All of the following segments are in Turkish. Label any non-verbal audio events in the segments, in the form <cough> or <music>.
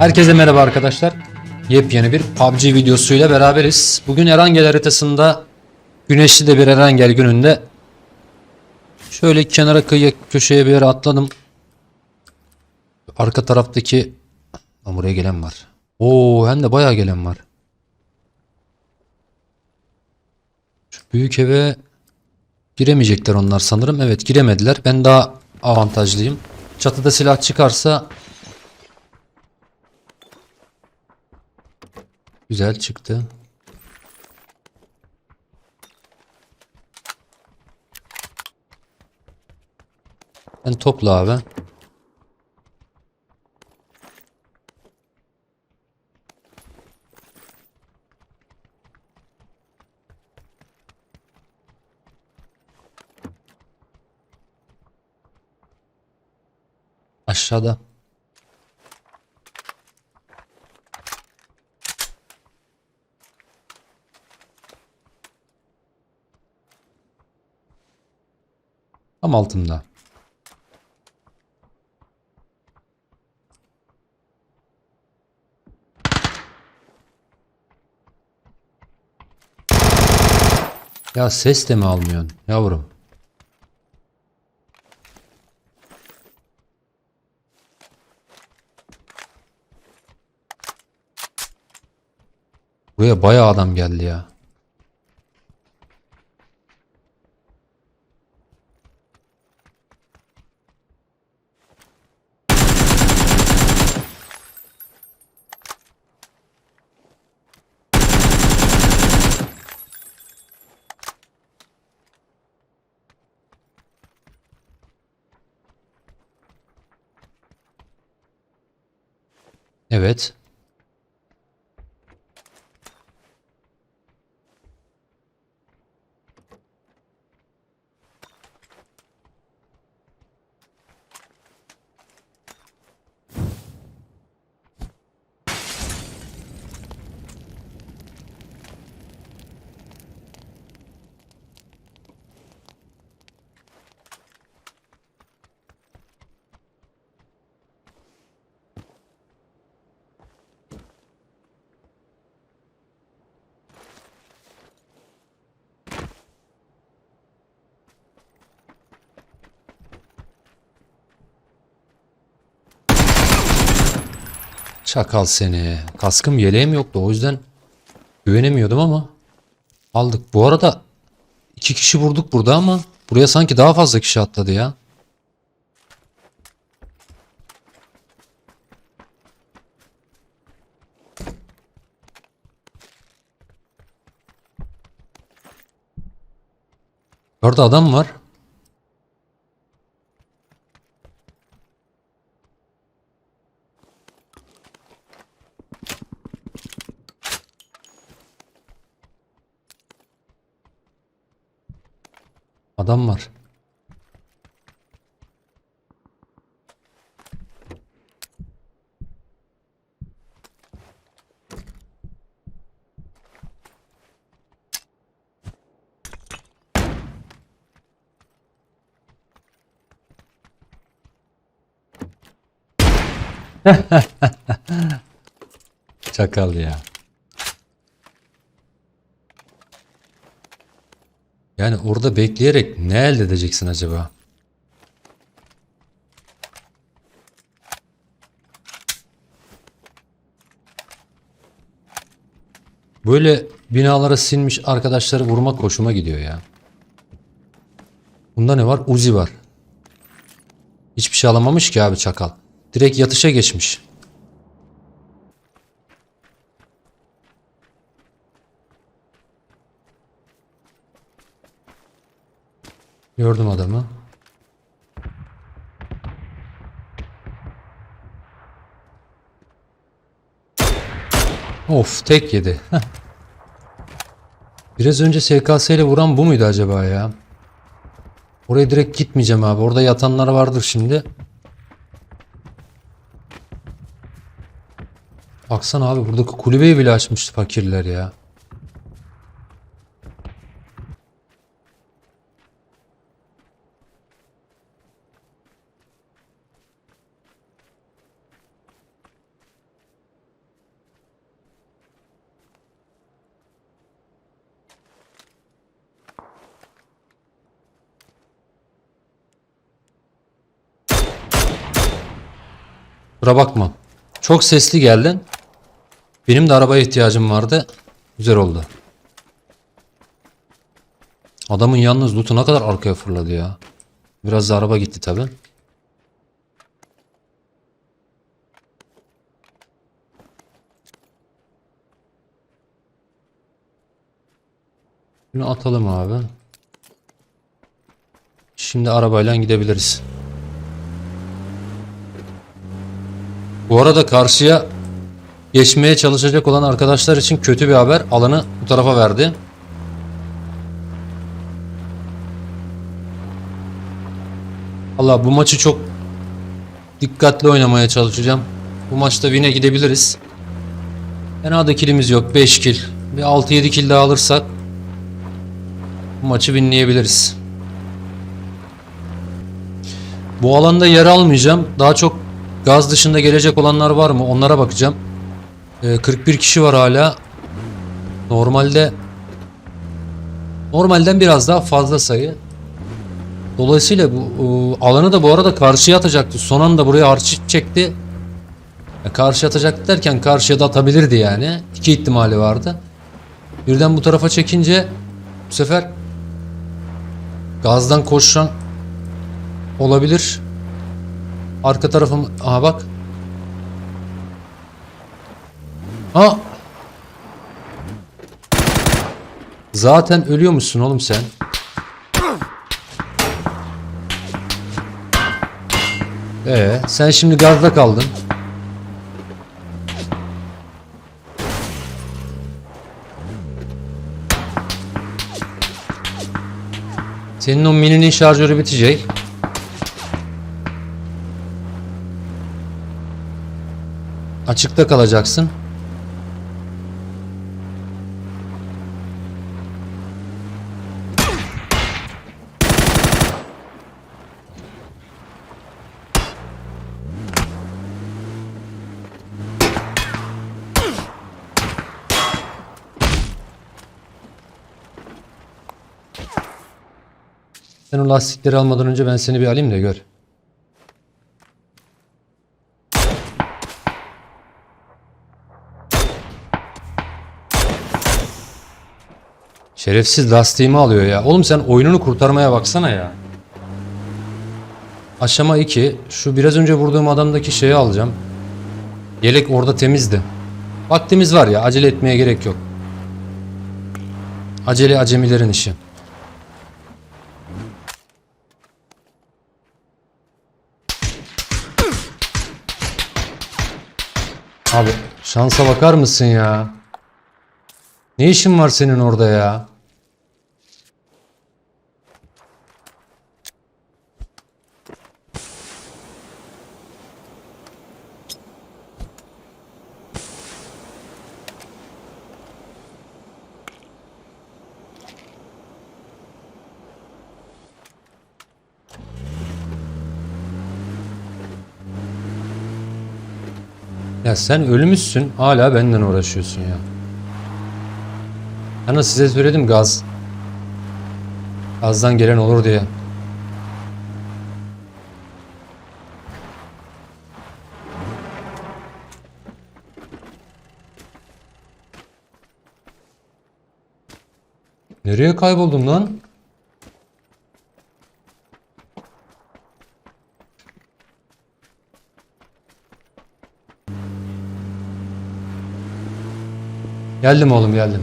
Herkese merhaba arkadaşlar. Yepyeni bir PUBG videosuyla beraberiz. Bugün Erangel haritasında güneşli de bir Erangel gününde şöyle kenara kıyıya köşeye bir yere atladım. Arka taraftaki Lan buraya gelen var. Oo hem de bayağı gelen var. Şu büyük eve giremeyecekler onlar sanırım. Evet giremediler. Ben daha avantajlıyım. Çatıda silah çıkarsa Güzel çıktı. Sen topla abi. Aşağıda. Tam altında. Ya ses de mi almıyorsun yavrum? Buraya bayağı adam geldi ya. Evet. Çakal seni. Kaskım yeleğim yoktu o yüzden güvenemiyordum ama aldık. Bu arada iki kişi vurduk burada ama buraya sanki daha fazla kişi atladı ya. Orada adam var. Adam var. <laughs> Çakal ya. Yani orada bekleyerek ne elde edeceksin acaba? Böyle binalara sinmiş arkadaşları vurmak hoşuma gidiyor ya. Bunda ne var? Uzi var. Hiçbir şey alamamış ki abi çakal. Direkt yatışa geçmiş. Gördüm adamı. Of tek yedi. Heh. Biraz önce SKS ile vuran bu muydu acaba ya? Oraya direkt gitmeyeceğim abi. Orada yatanlar vardır şimdi. Baksana abi buradaki kulübeyi bile açmıştı fakirler ya. Kusura bakma. Çok sesli geldin. Benim de arabaya ihtiyacım vardı. Güzel oldu. Adamın yalnız loot'u ne kadar arkaya fırladı ya. Biraz da araba gitti tabi. Bunu atalım abi. Şimdi arabayla gidebiliriz. Bu arada karşıya geçmeye çalışacak olan arkadaşlar için kötü bir haber. Alanı bu tarafa verdi. Allah bu maçı çok dikkatli oynamaya çalışacağım. Bu maçta win'e gidebiliriz. Fena da killimiz yok. 5 kill. Bir 6-7 kill daha alırsak bu maçı winleyebiliriz. Bu alanda yer almayacağım. Daha çok gaz dışında gelecek olanlar var mı? Onlara bakacağım. Ee, 41 kişi var hala. Normalde normalden biraz daha fazla sayı. Dolayısıyla bu e, alanı da bu arada karşıya atacaktı. Son anda buraya arşiv çekti. Ya karşı atacaktı derken karşıya da atabilirdi yani. İki ihtimali vardı. Birden bu tarafa çekince bu sefer gazdan koşan olabilir. Arka tarafım aha bak. Ha. Zaten ölüyormuşsun oğlum sen. Ee, sen şimdi gazda kaldın. Senin o mininin şarjörü bitecek. Açıkta kalacaksın. Sen o lastikleri almadan önce ben seni bir alayım da gör. Şerefsiz lastiğimi alıyor ya. Oğlum sen oyununu kurtarmaya baksana ya. Aşama 2. Şu biraz önce vurduğum adamdaki şeyi alacağım. Yelek orada temizdi. Vaktimiz var ya acele etmeye gerek yok. Acele acemilerin işi. Abi şansa bakar mısın ya? Ne işin var senin orada ya? Ya sen ölmüşsün hala benden uğraşıyorsun ya. Hani size söyledim gaz. Gazdan gelen olur diye. Nereye kayboldun lan? Geldim oğlum geldim.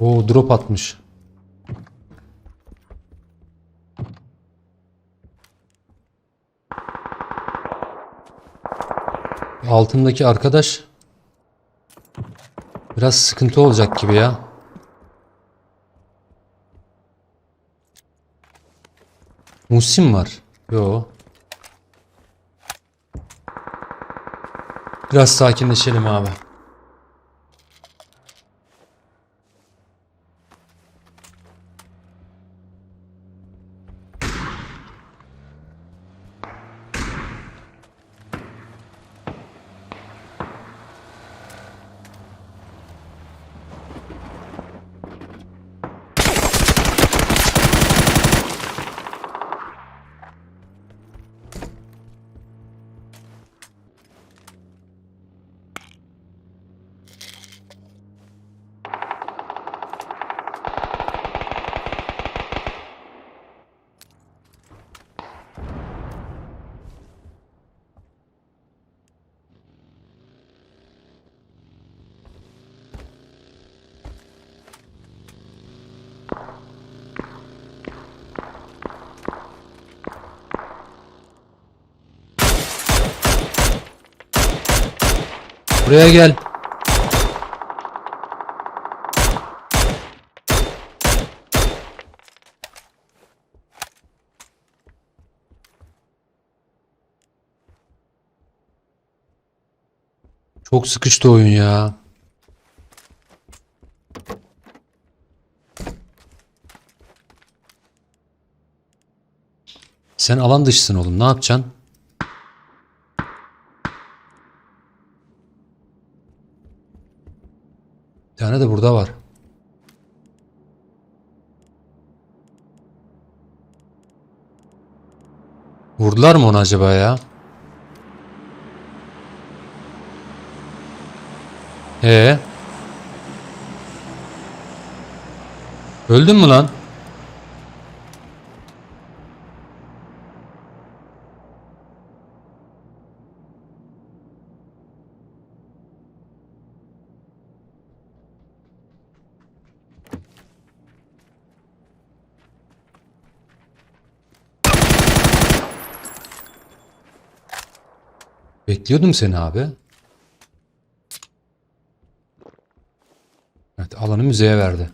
Oo drop atmış. altındaki arkadaş biraz sıkıntı olacak gibi ya. Musim var. Yo. Biraz sakinleşelim abi. Buraya gel. Çok sıkıştı oyun ya. Sen alan dışısın oğlum. Ne yapacaksın? Tane de burada var. Vurdular mı onu acaba ya? Ee? Öldün mü lan? Bekliyordum seni abi. Evet alanı müzeye verdi.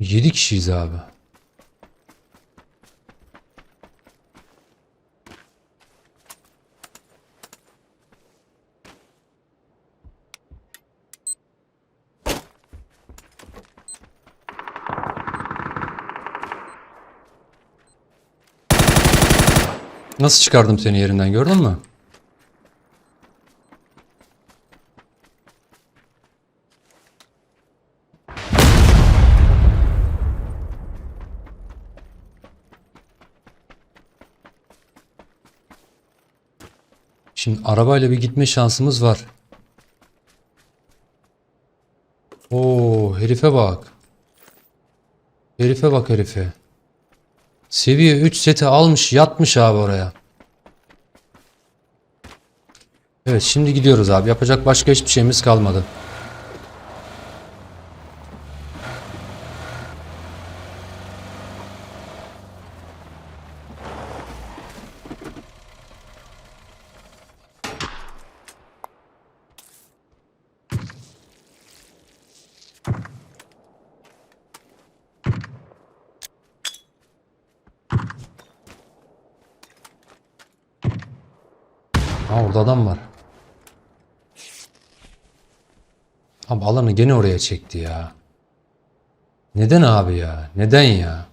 Yedi kişiyiz abi. Nasıl çıkardım seni yerinden gördün mü? Şimdi arabayla bir gitme şansımız var. Oo, herife bak. Herife bak herife. Seviye 3 seti almış yatmış abi oraya. Evet şimdi gidiyoruz abi. Yapacak başka hiçbir şeyimiz kalmadı. Ha orada adam var. Abi alanı gene oraya çekti ya. Neden abi ya? Neden ya?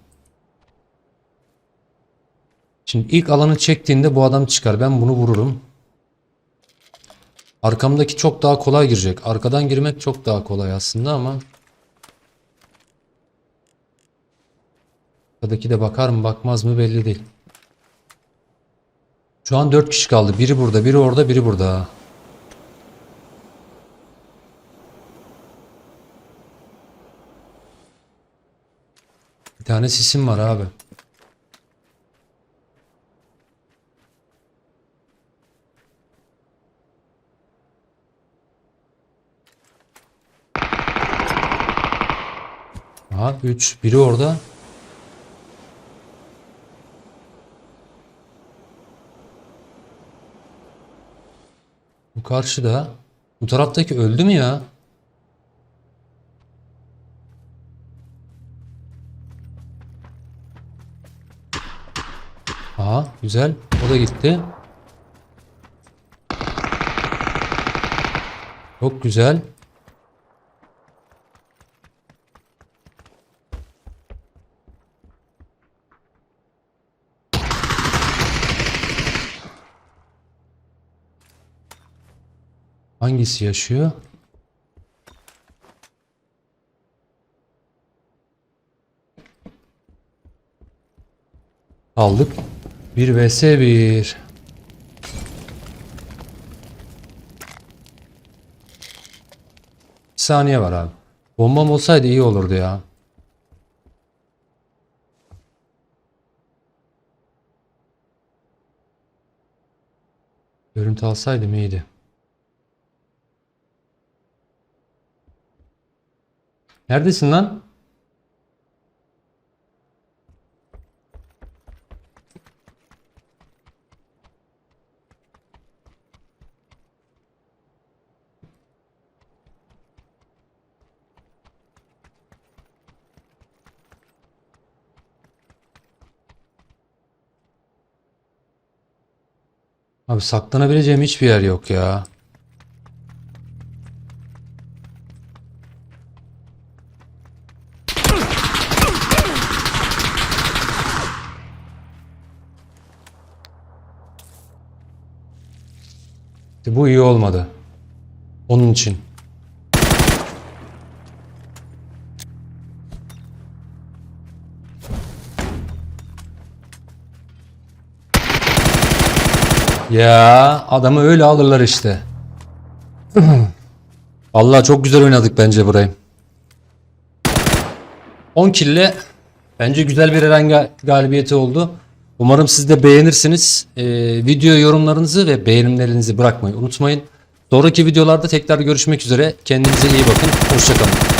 Şimdi ilk alanı çektiğinde bu adam çıkar. Ben bunu vururum. Arkamdaki çok daha kolay girecek. Arkadan girmek çok daha kolay aslında ama. Arkadaki de bakar mı bakmaz mı belli değil. Şu an 4 kişi kaldı. Biri burada, biri orada, biri burada. Bir tane sisim var abi. Aha 3. Biri orada. Karşıda. Bu taraftaki öldü mü ya? Aa güzel. O da gitti. Çok güzel. Hangisi yaşıyor? Aldık. 1 vs 1. Bir saniye var abi. Bombam olsaydı iyi olurdu ya. Görüntü alsaydım iyiydi. Neredesin lan? Abi saklanabileceğim hiçbir yer yok ya. Bu iyi olmadı. Onun için. Ya adamı öyle alırlar işte. <clears throat> Allah çok güzel oynadık bence burayı. 10 kille bence güzel bir Eren galibiyeti oldu. Umarım siz de beğenirsiniz. Ee, video yorumlarınızı ve beğenimlerinizi bırakmayı unutmayın. Sonraki videolarda tekrar görüşmek üzere. Kendinize iyi bakın. Hoşçakalın.